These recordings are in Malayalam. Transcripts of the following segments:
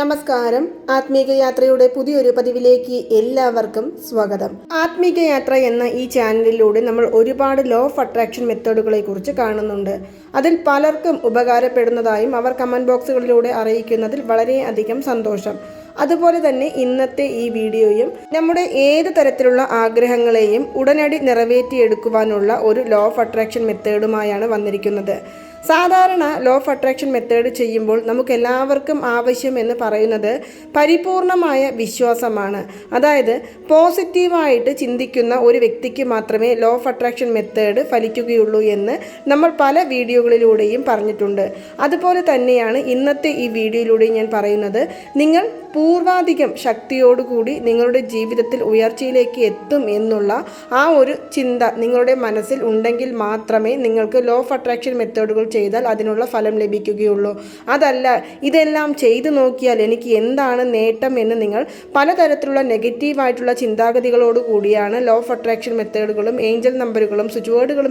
നമസ്കാരം. ആത്മീക യാത്രയുടെ പുതിയൊരു പതിവിലേക്ക് എല്ലാവർക്കും സ്വാഗതം. ആത്മീക യാത്ര എന്ന ഈ ചാനലിലൂടെ നമ്മൾ ഒരുപാട് ലോ ഓഫ് അട്രാക്ഷൻ മെത്തേഡുകളെ കുറിച്ച് കാണുന്നുണ്ട്. അതിൽ പലർക്കും ഉപകാരപ്പെടുന്നതായും അവർ കമന്റ് ബോക്സുകളിലൂടെ അറിയിക്കുന്നതിൽ വളരെയധികം സന്തോഷം. അതുപോലെ തന്നെ ഇന്നത്തെ ഈ വീഡിയോയും നമ്മുടെ ഏത് തരത്തിലുള്ള ആഗ്രഹങ്ങളെയും ഉടനടി നിറവേറ്റിയെടുക്കുവാനുള്ള ഒരു ലോ ഓഫ് അട്രാക്ഷൻ മെത്തേഡുമായാണ് വന്നിരിക്കുന്നത്. സാധാരണ ലോ ഓഫ് അട്രാക്ഷൻ മെത്തേഡ് ചെയ്യുമ്പോൾ നമുക്ക് എല്ലാവർക്കും ആവശ്യം എന്ന് പറയുന്നത് പരിപൂർണമായ വിശ്വാസമാണ്. അതായത് പോസിറ്റീവായിട്ട് ചിന്തിക്കുന്ന ഒരു വ്യക്തിക്ക് മാത്രമേ ലോ ഓഫ് അട്രാക്ഷൻ മെത്തേഡ് ഫലിക്കുകയുള്ളൂ എന്ന് നമ്മൾ പല വീഡിയോകളിലൂടെയും പറഞ്ഞിട്ടുണ്ട്. അതുപോലെ തന്നെയാണ് ഇന്നത്തെ ഈ വീഡിയോയിലൂടെ ഞാൻ പറയുന്നത്. നിങ്ങൾ പൂർവാധികം ശക്തിയോടുകൂടി നിങ്ങളുടെ ജീവിതത്തിൽ ഉയർച്ചയിലേക്ക് എത്തും എന്നുള്ള ആ ഒരു ചിന്ത നിങ്ങളുടെ മനസ്സിൽ ഉണ്ടെങ്കിൽ മാത്രമേ നിങ്ങൾക്ക് ലോ ഓഫ് അട്രാക്ഷൻ മെത്തേഡുകൾ ചെയ്താൽ അതിനുള്ള ഫലം ലഭിക്കുകയുള്ളൂ. അതല്ല ഇതെല്ലാം ചെയ്തു നോക്കിയാൽ എനിക്ക് എന്താണ് നേട്ടം എന്ന് നിങ്ങൾ പലതരത്തിലുള്ള നെഗറ്റീവായിട്ടുള്ള ചിന്താഗതികളോട് കൂടിയാണ് ലോ ഓഫ് അട്രാക്ഷൻ മെത്തേഡുകളും ഏഞ്ചൽ നമ്പറുകളും സ്വിച്ച്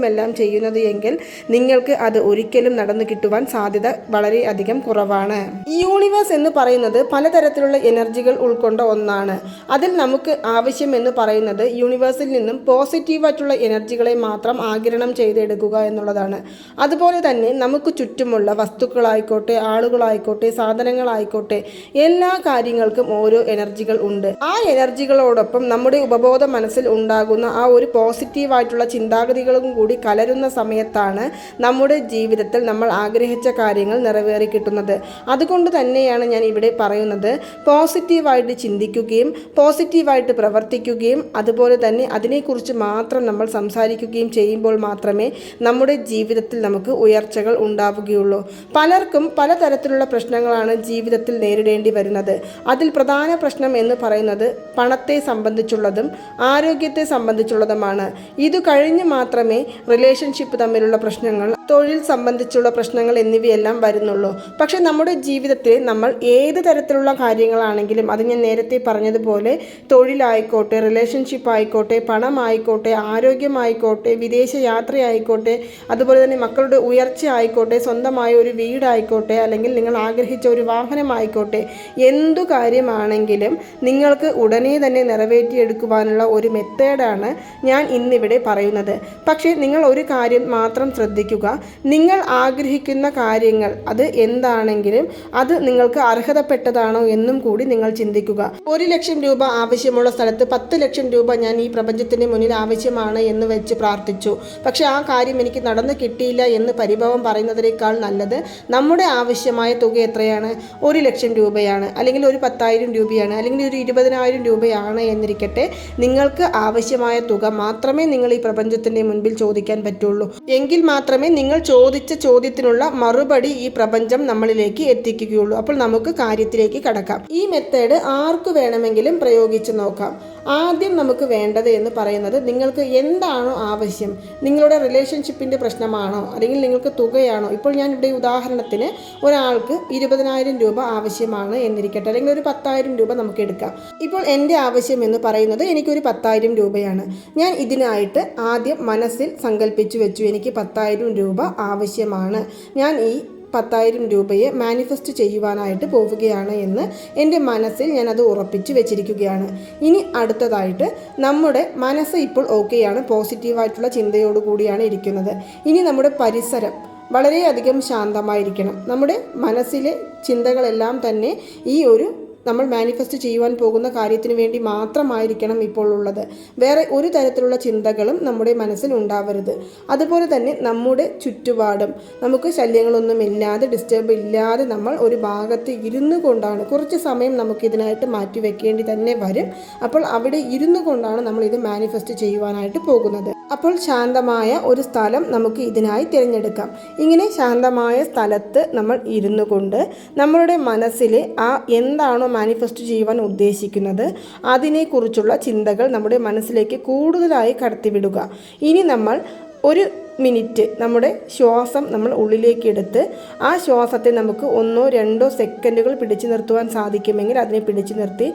എല്ലാം ചെയ്യുന്നത് എങ്കിൽ നിങ്ങൾക്ക് അത് ഒരിക്കലും നടന്നു കിട്ടുവാൻ സാധ്യത വളരെയധികം കുറവാണ്. യൂണിവേഴ്സ് എന്ന് പറയുന്നത് പലതരത്തിലുള്ള എനർജികൾ ഉൾക്കൊണ്ട ഒന്നാണ്. അതിൽ നമുക്ക് ആവശ്യമെന്ന് പറയുന്നത് യൂണിവേഴ്സിൽ നിന്നും പോസിറ്റീവായിട്ടുള്ള എനർജികളെ മാത്രം ആഗിരണം ചെയ്തെടുക്കുക എന്നുള്ളതാണ്. അതുപോലെ തന്നെ നമുക്ക് ചുറ്റുമുള്ള വസ്തുക്കളായിക്കോട്ടെ ആളുകളായിക്കോട്ടെ സാധനങ്ങളായിക്കോട്ടെ എല്ലാ കാര്യങ്ങൾക്കും ഓരോ എനർജികൾ ഉണ്ട്. ആ എനർജികളോടൊപ്പം നമ്മുടെ ഉപബോധ മനസ്സിൽ ഉണ്ടാകുന്ന ആ ഒരു പോസിറ്റീവായിട്ടുള്ള ചിന്താഗതികളും കൂടി കലരുന്ന സമയത്താണ് നമ്മുടെ ജീവിതത്തിൽ നമ്മൾ ആഗ്രഹിച്ച കാര്യങ്ങൾ നിറവേറി കിട്ടുന്നത്. അതുകൊണ്ട് തന്നെയാണ് ഞാൻ ഇവിടെ പറയുന്നത് പോസിറ്റീവായിട്ട് ചിന്തിക്കുകയും പോസിറ്റീവായിട്ട് പ്രവർത്തിക്കുകയും അതുപോലെ തന്നെ അതിനെക്കുറിച്ച് മാത്രം നമ്മൾ സംസാരിക്കുകയും ചെയ്യുമ്പോൾ മാത്രമേ നമ്മുടെ ജീവിതത്തിൽ നമുക്ക് ഉയർച്ചകൾ ഉണ്ടാവുകയുള്ളൂ. പലർക്കും പലതരത്തിലുള്ള പ്രശ്നങ്ങളാണ് ജീവിതത്തിൽ നേരിടേണ്ടി വരുന്നത്. അതിൽ പ്രധാന പ്രശ്നം എന്ന് പറയുന്നത് പണത്തെ സംബന്ധിച്ചുള്ളതും ആരോഗ്യത്തെ സംബന്ധിച്ചുള്ളതുമാണ്. ഇത് കഴിഞ്ഞ് മാത്രമേ റിലേഷൻഷിപ്പ് തമ്മിലുള്ള പ്രശ്നങ്ങൾ തൊഴിൽ സംബന്ധിച്ചുള്ള പ്രശ്നങ്ങൾ എന്നിവയെല്ലാം വരുന്നുള്ളൂ. പക്ഷെ നമ്മുടെ ജീവിതത്തിൽ നമ്മൾ ഏത് തരത്തിലുള്ള കാര്യങ്ങളാണെങ്കിലും അത് ഞാൻ നേരത്തെ പറഞ്ഞതുപോലെ തൊഴിലായിക്കോട്ടെ റിലേഷൻഷിപ്പ് ആയിക്കോട്ടെ പണമായിക്കോട്ടെ ആരോഗ്യമായിക്കോട്ടെ വിദേശ യാത്രയായിക്കോട്ടെ അതുപോലെ തന്നെ മക്കളുടെ ഉയർച്ച ആയിക്കോട്ടെ സ്വന്തമായ ഒരു വീടായിക്കോട്ടെ അല്ലെങ്കിൽ നിങ്ങൾ ആഗ്രഹിച്ച ഒരു വാഹനമായിക്കോട്ടെ എന്തു കാര്യമാണെങ്കിലും നിങ്ങൾക്ക് ഉടനെ തന്നെ നിറവേറ്റിയെടുക്കുവാനുള്ള ഒരു മെത്തേഡാണ് ഞാൻ ഇന്നിവിടെ പറയുന്നത്. പക്ഷേ നിങ്ങൾ ഒരു കാര്യം മാത്രം ശ്രദ്ധിക്കുക. നിങ്ങൾ ആഗ്രഹിക്കുന്ന കാര്യങ്ങൾ അത് എന്താണെങ്കിലും അത് നിങ്ങൾക്ക് അർഹതപ്പെട്ടതാണോ എന്നും കൂടി നിങ്ങൾ ചിന്തിക്കുക. ഒരു ലക്ഷം രൂപ ആവശ്യമുള്ള സ്ഥലത്ത് പത്ത് ലക്ഷം രൂപ ഞാൻ ഈ പ്രപഞ്ചത്തിന് മുന്നിൽ ആവശ്യമാണ് എന്ന് വെച്ച് പ്രാർത്ഥിച്ചു. പക്ഷെ ആ കാര്യം എനിക്ക് നടന്നു കിട്ടിയില്ല എന്ന് പരിഭവം പറയുന്നതിനേക്കാൾ നല്ലത് നമ്മുടെ ആവശ്യമായ തുക എത്രയാണ്? ഒരു ലക്ഷം രൂപയാണ്. അല്ലെങ്കിൽ ഒരു പത്തായിരം രൂപയാണ്. അല്ലെങ്കിൽ ഒരു ഇരുപതിനായിരം രൂപയാണ് എന്നിരിക്കട്ടെ. നിങ്ങൾക്ക് ആവശ്യമായ തുക മാത്രമേ നിങ്ങൾ ഈ പ്രപഞ്ചത്തിന്റെ മുൻപിൽ ചോദിക്കാൻ പറ്റുള്ളൂ. എങ്കിൽ മാത്രമേ നിങ്ങൾ ചോദിച്ച ചോദ്യത്തിനുള്ള മറുപടി ഈ പ്രപഞ്ചം നമ്മളിലേക്ക് എത്തിക്കുകയുള്ളൂ. അപ്പോൾ നമുക്ക് കാര്യത്തിലേക്ക് കടക്കാം. ഈ മെത്തേഡ് ആർക്ക് വേണമെങ്കിലും പ്രയോഗിച്ച് നോക്കാം. ആദ്യം നമുക്ക് വേണ്ടത് എന്ന് പറയുന്നത് നിങ്ങൾക്ക് എന്താണോ ആവശ്യം. നിങ്ങളുടെ റിലേഷൻഷിപ്പിന്റെ പ്രശ്നമാണോ? അല്ലെങ്കിൽ നിങ്ങൾക്ക് തുകയാണോ? ഇപ്പോൾ ഞാൻ ഇവിടെ ഉദാഹരണത്തിന് ഒരാൾക്ക് ഇരുപതിനായിരം രൂപ ആവശ്യമാണ് എന്നിരിക്കട്ടെ. അല്ലെങ്കിൽ ഒരു പത്തായിരം രൂപ നമുക്ക് എടുക്കാം. ഇപ്പോൾ എന്റെ ആവശ്യം എന്ന് പറയുന്നത് എനിക്കൊരു പത്തായിരം രൂപയാണ്. ഞാൻ ഇതിനായിട്ട് ആദ്യം മനസ്സിൽ സങ്കല്പിച്ചു വെച്ചു. എനിക്ക് പത്തായിരം രൂപ ആവശ്യമാണ്. ഞാൻ ഈ പത്തായിരം രൂപയെ മാനിഫെസ്റ്റ് ചെയ്യുവാനായിട്ട് പോവുകയാണ് എന്ന് എന്റെ മനസ്സിൽ ഞാനത് ഉറപ്പിച്ച് വെച്ചിരിക്കുകയാണ്. ഇനി അടുത്തതായിട്ട് നമ്മുടെ മനസ്സ് ഇപ്പോൾ ഓക്കെയാണ് പോസിറ്റീവായിട്ടുള്ള ചിന്തയോടുകൂടിയാണ് ഇരിക്കുന്നത്. ഇനി നമ്മുടെ പരിസരം വളരെയധികം ശാന്തമായിരിക്കണം. നമ്മുടെ മനസ്സിലെ ചിന്തകളെല്ലാം തന്നെ ഈ ഒരു നമ്മൾ മാനിഫെസ്റ്റ് ചെയ്യുവാൻ പോകുന്ന കാര്യത്തിന് വേണ്ടി മാത്രമായിരിക്കണം ഇപ്പോൾ ഉള്ളത്. വേറെ ഒരു തരത്തിലുള്ള ചിന്തകളും നമ്മുടെ മനസ്സിൽ ഉണ്ടാവരുത്. അതുപോലെ തന്നെ നമ്മുടെ ചുറ്റുപാടും. നമുക്ക് ശല്യങ്ങളൊന്നും ഇല്ലാതെ ഡിസ്റ്റർബ് ഇല്ലാതെ നമ്മൾ ഒരു ഭാഗത്ത് ഇരുന്നു കൊണ്ടാണ് കുറച്ച് സമയം നമുക്ക് ഇതിനായിട്ട് മാറ്റി വെക്കേണ്ടി തന്നെ വരും. അപ്പോൾ അവിടെ ഇരുന്നു കൊണ്ടാണ് നമ്മൾ ഇത് മാനിഫെസ്റ്റ് ചെയ്യുവാനായിട്ട് പോകുന്നത്. അപ്പോൾ ശാന്തമായ ഒരു സ്ഥലം നമുക്ക് ഇതിനായി തിരഞ്ഞെടുക്കാം. ഇങ്ങനെ ശാന്തമായ സ്ഥലത്ത് നമ്മൾ ഇരുന്നു കൊണ്ട് നമ്മളുടെ മനസ്സിൽ ആ എന്താണോ മാനിഫെസ്റ്റ് ചെയ്യുവാൻ ഉദ്ദേശിക്കുന്നത് അതിനെക്കുറിച്ചുള്ള ചിന്തകൾ നമ്മുടെ മനസ്സിലേക്ക് കൂടുതലായി കടത്തിവിടുക. ഇനി നമ്മൾ ഒരു മിനിറ്റ് നമ്മുടെ ശ്വാസം നമ്മൾ ഉള്ളിലേക്ക് എടുത്ത് ആ ശ്വാസത്തെ നമുക്ക് ഒന്നോ രണ്ടോ സെക്കൻഡുകൾ പിടിച്ചു നിർത്തുവാൻ സാധിക്കുമെങ്കിൽ അതിനെ പിടിച്ചു നിർത്തി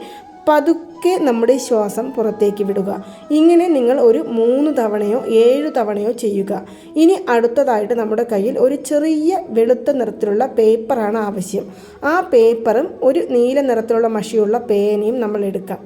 പതുക്കെ നമ്മുടെ ശ്വാസം പുറത്തേക്ക് വിടുക. ഇങ്ങനെ നിങ്ങൾ ഒരു മൂന്ന് തവണയോ ഏഴ് തവണയോ ചെയ്യുക. ഇനി അടുത്തതായിട്ട് നമ്മുടെ കയ്യിൽ ഒരു ചെറിയ വെളുത്ത നിറത്തിലുള്ള പേപ്പറാണ് ആവശ്യം. ആ പേപ്പറും ഒരു നീല നിറത്തിലുള്ള മഷിയുള്ള പേനയും നമ്മൾ എടുക്കാം.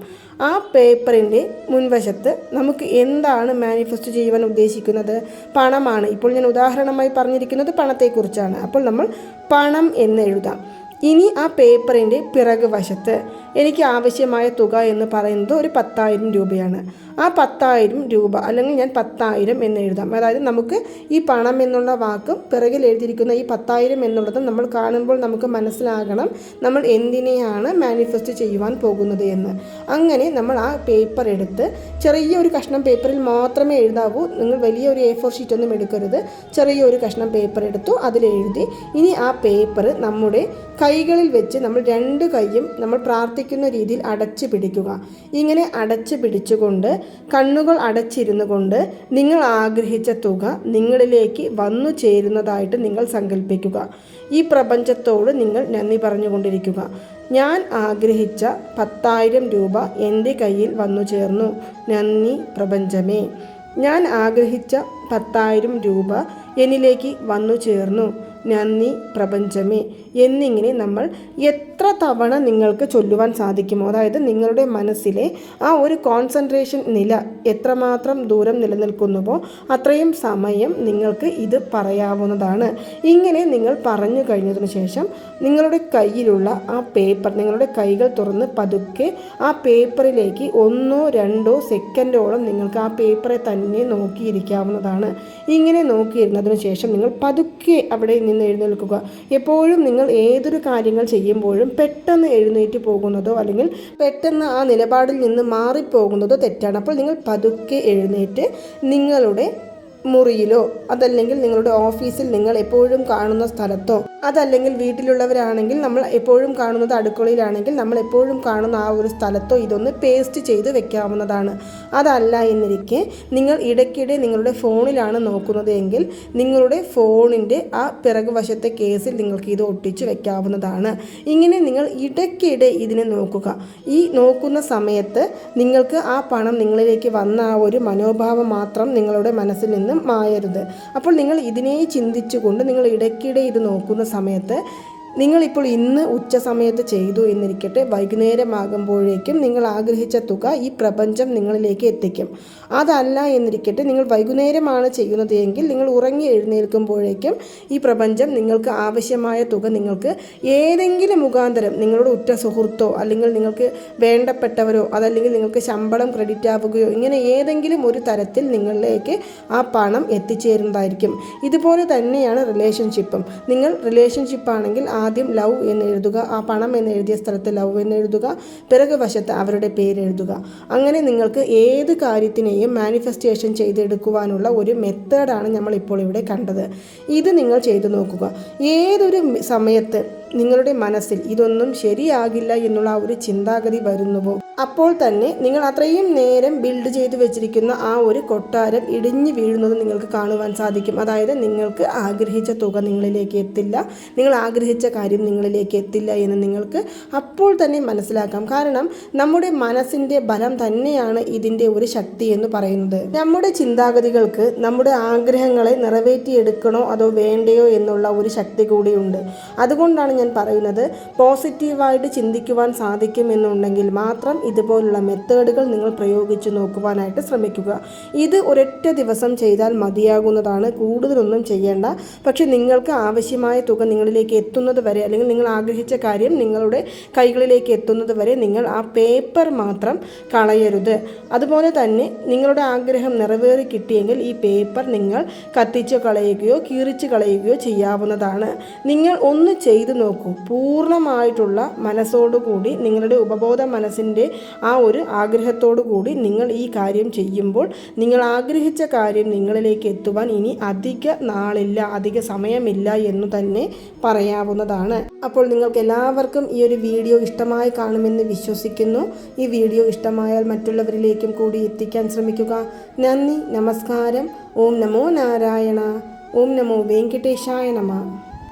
ആ പേപ്പറിന്റെ മുൻവശത്ത് നമുക്ക് എന്താണ് മാനിഫെസ്റ്റ് ചെയ്യുവാൻ ഉദ്ദേശിക്കുന്നത്? പണമാണ്. ഇപ്പോൾ ഞാൻ ഉദാഹരണമായി പറഞ്ഞിരിക്കുന്നത് പണത്തെക്കുറിച്ചാണ്. അപ്പോൾ നമ്മൾ പണം എന്ന് എഴുതാം. ഇനി ആ പേപ്പറിന്റെ പിറക് വശത്ത് എനിക്ക് ആവശ്യമായ തുക എന്ന് പറയുന്നത് ഒരു പത്തായിരം രൂപയാണ്. ആ പത്തായിരം രൂപ അല്ലെങ്കിൽ ഞാൻ പത്തായിരം എന്ന് എഴുതാം. അതായത് നമുക്ക് ഈ പണം എന്നുള്ള വാക്കും പിറകിൽ എഴുതിയിരിക്കുന്ന ഈ പത്തായിരം എന്നുള്ളതും നമ്മൾ കാണുമ്പോൾ നമുക്ക് മനസ്സിലാകണം നമ്മൾ എന്തിനെയാണ് മാനിഫെസ്റ്റ് ചെയ്യുവാൻ പോകുന്നത് എന്ന്. അങ്ങനെ നമ്മൾ ആ പേപ്പർ എടുത്ത് ചെറിയ ഒരു കഷ്ണം പേപ്പറിൽ മാത്രമേ എഴുതാവൂ. നിങ്ങൾ വലിയ ഒരു എ ഫോർ ഷീറ്റ് ഒന്നും എടുക്കരുത്. ചെറിയ ഒരു കഷ്ണം പേപ്പർ എടുത്തു അതിൽ എഴുതി ഇനി ആ പേപ്പർ നമ്മുടെ കൈകളിൽ വെച്ച് നമ്മൾ രണ്ട് കൈയും നമ്മൾ പ്രാർത്ഥിക്കുന്ന രീതിയിൽ അടച്ചു പിടിക്കുക. ഇങ്ങനെ അടച്ചു പിടിച്ചുകൊണ്ട് കണ്ണുകൾ അടച്ചിരുന്നു കൊണ്ട് നിങ്ങൾ ആഗ്രഹിച്ച തുക നിങ്ങളിലേക്ക് വന്നു ചേരുന്നതായിട്ട് നിങ്ങൾ സങ്കല്പിക്കുക ഈ പ്രപഞ്ചത്തോട് നിങ്ങൾ നന്ദി പറഞ്ഞുകൊണ്ടിരിക്കുക. ഞാൻ ആഗ്രഹിച്ച പത്തായിരം രൂപ എന്റെ കയ്യിൽ വന്നു ചേർന്നു. നന്ദി പ്രപഞ്ചമേ. ഞാൻ ആഗ്രഹിച്ച പത്തായിരം രൂപ എന്നിലേക്ക് വന്നു ചേർന്നു. നന്ദി പ്രപഞ്ചമേ. എന്നിങ്ങനെ നമ്മൾ എത്ര തവണ നിങ്ങൾക്ക് ചൊല്ലുവാൻ സാധിക്കുമോ? അതായത് നിങ്ങളുടെ മനസ്സിലെ ആ ഒരു കോൺസെൻട്രേഷൻ നില എത്രമാത്രം ദൂരം നിലനിൽക്കുന്നുവോ അത്രയും സമയം നിങ്ങൾക്ക് ഇത് പറയാവുന്നതാണ്. ഇങ്ങനെ നിങ്ങൾ പറഞ്ഞു കഴിഞ്ഞതിന് ശേഷം നിങ്ങളുടെ കയ്യിലുള്ള ആ പേപ്പർ നിങ്ങളുടെ കൈകൾ തുറന്ന് പതുക്കെ ആ പേപ്പറിലേക്ക് ഒന്നോ രണ്ടോ സെക്കൻഡോളം നിങ്ങൾക്ക് ആ പേപ്പറെ തന്നെ നോക്കിയിരിക്കാവുന്നതാണ്. ഇങ്ങനെ നോക്കിയിരുന്നതിന് ശേഷം നിങ്ങൾ പതുക്കെ അവിടെ നിന്ന് എഴുന്നേൽക്കുക. എപ്പോഴും നിങ്ങൾ ഏതൊരു കാര്യങ്ങൾ ചെയ്യുമ്പോഴും പെട്ടെന്ന് എഴുന്നേറ്റ് പോകുന്നതോ അല്ലെങ്കിൽ പെട്ടെന്ന് ആ നിലപാടിൽ നിന്ന് മാറിപ്പോകുന്നതോ തെറ്റാണ്. അപ്പോൾ നിങ്ങൾ പതുക്കെ എഴുന്നേറ്റ് നിങ്ങളുടെ മുറിയിലോ അതല്ലെങ്കിൽ നിങ്ങളുടെ ഓഫീസിൽ നിങ്ങൾ എപ്പോഴും കാണുന്ന സ്ഥലത്തോ അതല്ലെങ്കിൽ വീട്ടിലുള്ളവരാണെങ്കിൽ നമ്മൾ എപ്പോഴും കാണുന്നത് അടുക്കളയിലാണെങ്കിൽ നമ്മൾ എപ്പോഴും കാണുന്ന ആ ഒരു സ്ഥലത്തോ ഇതൊന്ന് പേസ്റ്റ് ചെയ്ത് വെക്കാവുന്നതാണ്. അതല്ല എന്നിരിക്കെ നിങ്ങൾ ഇടയ്ക്കിടെ നിങ്ങളുടെ ഫോണിലാണ് നോക്കുന്നത് എങ്കിൽ നിങ്ങളുടെ ഫോണിന്റെ ആ പിറകുവശത്തെ കേസിൽ നിങ്ങൾക്ക് ഇത് ഒട്ടിച്ച് വെക്കാവുന്നതാണ്. ഇങ്ങനെ നിങ്ങൾ ഇടയ്ക്കിടെ ഇതിനെ നോക്കുക. ഈ നോക്കുന്ന സമയത്ത് നിങ്ങൾക്ക് ആ പണം നിങ്ങളിലേക്ക് വന്ന ആ ഒരു മനോഭാവം മാത്രം നിങ്ങളുടെ മനസ്സിൽ നിന്ന് മായരുത്. അപ്പോൾ നിങ്ങൾ ഇതിനെ ചിന്തിച്ചുകൊണ്ട് നിങ്ങൾ ഇടയ്ക്കിടെ ഇത് നോക്കുന്ന സമയത്ത് നിങ്ങളിപ്പോൾ ഇന്ന് ഉച്ച സമയത്ത് ചെയ്തു എന്നിരിക്കട്ടെ വൈകുന്നേരമാകുമ്പോഴേക്കും നിങ്ങൾ ആഗ്രഹിച്ച തുക ഈ പ്രപഞ്ചം നിങ്ങളിലേക്ക് എത്തിക്കും. അതല്ല എന്നിരിക്കട്ടെ നിങ്ങൾ വൈകുന്നേരമാണ് ചെയ്യുന്നത് എങ്കിൽ നിങ്ങൾ ഉറങ്ങി എഴുന്നേൽക്കുമ്പോഴേക്കും ഈ പ്രപഞ്ചം നിങ്ങൾക്ക് ആവശ്യമായ തുക നിങ്ങൾക്ക് ഏതെങ്കിലും മുഖാന്തരം നിങ്ങളുടെ ഉറ്റ സുഹൃത്തോ അല്ലെങ്കിൽ നിങ്ങൾക്ക് വേണ്ടപ്പെട്ടവരോ അതല്ലെങ്കിൽ നിങ്ങൾക്ക് ശമ്പളം ക്രെഡിറ്റ് ആവുകയോ ഇങ്ങനെ ഏതെങ്കിലും ഒരു തരത്തിൽ നിങ്ങളിലേക്ക് ആ പണം എത്തിച്ചേരുന്നതായിരിക്കും. ഇതുപോലെ തന്നെയാണ് റിലേഷൻഷിപ്പും നിങ്ങൾ റിലേഷൻഷിപ്പ് ആണെങ്കിൽ ആദ്യം ലവ് എന്ന് എഴുതുക ആ പണം എന്ന് എഴുതിയ സ്ഥലത്ത് ലവ് എന്ന് എഴുതുക പിറകു വശത്ത് അവരുടെ പേര് എഴുതുക. അങ്ങനെ നിങ്ങൾക്ക് ഏത് കാര്യത്തിനെയും മാനിഫെസ്റ്റേഷൻ ചെയ്തെടുക്കുവാനുള്ള ഒരു മെത്തേഡാണ് നമ്മൾ ഇപ്പോൾ ഇവിടെ കണ്ടത്. ഇത് നിങ്ങൾ ചെയ്തു നോക്കുക. ഏതൊരു സമയത്ത് നിങ്ങളുടെ മനസ്സിൽ ഇതൊന്നും ശരിയാകില്ല എന്നുള്ള ഒരു ചിന്താഗതി വരുന്നുവോ? അപ്പോൾ തന്നെ നിങ്ങൾ അത്രയും നേരം ബിൽഡ് ചെയ്തു വെച്ചിരിക്കുന്ന ആ ഒരു കൊട്ടാരം ഇടിഞ്ഞു വീഴുന്നത് നിങ്ങൾക്ക് കാണുവാൻ സാധിക്കും. അതായത് നിങ്ങൾക്ക് ആഗ്രഹിച്ച തുക നിങ്ങളിലേക്ക് എത്തില്ല. നിങ്ങൾ ആഗ്രഹിച്ച കാര്യം നിങ്ങളിലേക്ക് എത്തില്ല എന്ന് നിങ്ങൾക്ക് അപ്പോൾ തന്നെ മനസ്സിലാക്കാം. കാരണം നമ്മുടെ മനസ്സിന്റെ ബലം തന്നെയാണ് ഇതിന്റെ ഒരു ശക്തി എന്ന് പറയുന്നത്. നമ്മുടെ ചിന്താഗതികൾക്ക് നമ്മുടെ ആഗ്രഹങ്ങളെ നിറവേറ്റിയെടുക്കണോ അതോ വേണ്ടയോ എന്നുള്ള ഒരു ശക്തി കൂടിയുണ്ട്. അതുകൊണ്ടാണ് ഞാൻ പറയുന്നത്. പോസിറ്റീവായിട്ട് ചിന്തിക്കുവാൻ സാധിക്കുമെന്നുണ്ടെങ്കിൽ മാത്രം ഇതുപോലുള്ള മെത്തേഡുകൾ നിങ്ങൾ പ്രയോഗിച്ച് നോക്കുവാനായിട്ട് ശ്രമിക്കുക. ഇത് ഒരൊറ്റ ദിവസം ചെയ്താൽ മതിയാകുന്നതാണ്. കൂടുതലൊന്നും ചെയ്യേണ്ട. പക്ഷെ നിങ്ങൾക്ക് ആവശ്യമായ തുക നിങ്ങളിലേക്ക് എത്തുന്നത് വരെ അല്ലെങ്കിൽ നിങ്ങൾ ആഗ്രഹിച്ച കാര്യം നിങ്ങളുടെ കൈകളിലേക്ക് എത്തുന്നത് വരെ നിങ്ങൾ ആ പേപ്പർ മാത്രം കളയരുത്. അതുപോലെ തന്നെ നിങ്ങളുടെ ആഗ്രഹം നിറവേറി കിട്ടിയെങ്കിൽ ഈ പേപ്പർ നിങ്ങൾ കത്തിച്ച് കളയുകയോ കീറിച്ച് കളയുകയോ ചെയ്യാവുന്നതാണ്. നിങ്ങൾ ഒന്ന് ചെയ്തു നോക്കൂ പൂർണമായിട്ടുള്ള മനസ്സോടുകൂടി നിങ്ങളുടെ ഉപബോധ മനസ്സിന്റെ ആ ഒരു ആഗ്രഹത്തോടു കൂടി നിങ്ങൾ ഈ കാര്യം ചെയ്യുമ്പോൾ നിങ്ങൾ ആഗ്രഹിച്ച കാര്യം നിങ്ങളിലേക്ക് എത്തുവാൻ ഇനി അധിക നാളില്ല അധിക സമയമില്ല എന്ന് തന്നെ പറയാവുന്നതാണ്. അപ്പോൾ നിങ്ങൾക്ക് എല്ലാവർക്കും ഈ ഒരു വീഡിയോ ഇഷ്ടമായി കാണുമെന്ന് വിശ്വസിക്കുന്നു. ഈ വീഡിയോ ഇഷ്ടമായാൽ മറ്റുള്ളവരിലേക്കും കൂടി എത്തിക്കാൻ ശ്രമിക്കുക. നന്ദി നമസ്കാരം. ഓം നമോ നാരായണ. ഓം നമോ വെങ്കടേശായ നമ.